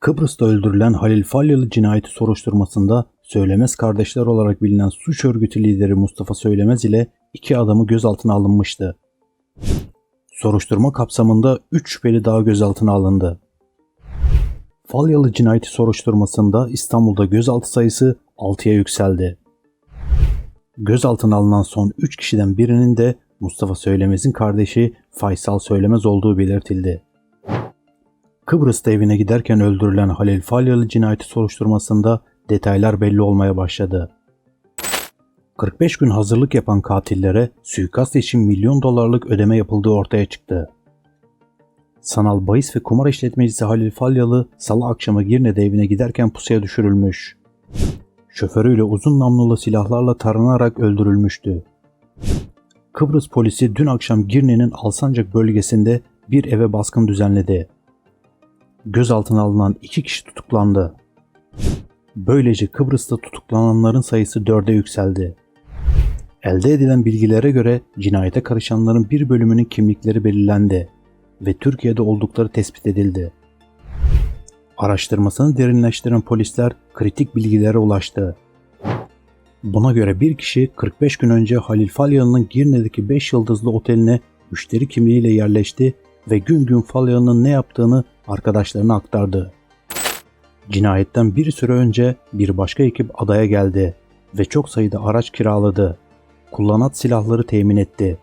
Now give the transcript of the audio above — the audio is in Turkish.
Kıbrıs'ta öldürülen Halil Falyalı cinayeti soruşturmasında Söylemez kardeşler olarak bilinen suç örgütü lideri Mustafa Söylemez ile iki adamı gözaltına alınmıştı. Soruşturma kapsamında 3 şüpheli daha gözaltına alındı. Falyalı cinayeti soruşturmasında İstanbul'da gözaltı sayısı 6'ya yükseldi. Gözaltına alınan son 3 kişiden birinin de Mustafa Söylemez'in kardeşi Faysal Söylemez olduğu belirtildi. Kıbrıs'ta evine giderken öldürülen Halil Falyalı cinayeti soruşturmasında detaylar belli olmaya başladı. 45 gün hazırlık yapan katillere suikast için milyon dolarlık ödeme yapıldığı ortaya çıktı. Sanal bahis ve kumar işletmecisi Halil Falyalı salı akşamı Girne'de evine giderken pusuya düşürülmüş. Şoförüyle uzun namlulu silahlarla taranarak öldürülmüştü. Kıbrıs polisi dün akşam Girne'nin Alsancak bölgesinde bir eve baskın düzenledi. Gözaltına alınan iki kişi tutuklandı. Böylece Kıbrıs'ta tutuklananların sayısı dörde yükseldi. Elde edilen bilgilere göre cinayete karışanların bir bölümünün kimlikleri belirlendi ve Türkiye'de oldukları tespit edildi. Araştırmasını derinleştiren polisler kritik bilgilere ulaştı. Buna göre bir kişi 45 gün önce Halil Falyalı'nın Girne'deki 5 yıldızlı oteline müşteri kimliğiyle yerleşti ve gün gün Falyalı'nın ne yaptığını arkadaşlarına aktardı. Cinayetten bir süre önce bir başka ekip adaya geldi ve çok sayıda araç kiraladı. Kullanat silahları temin etti.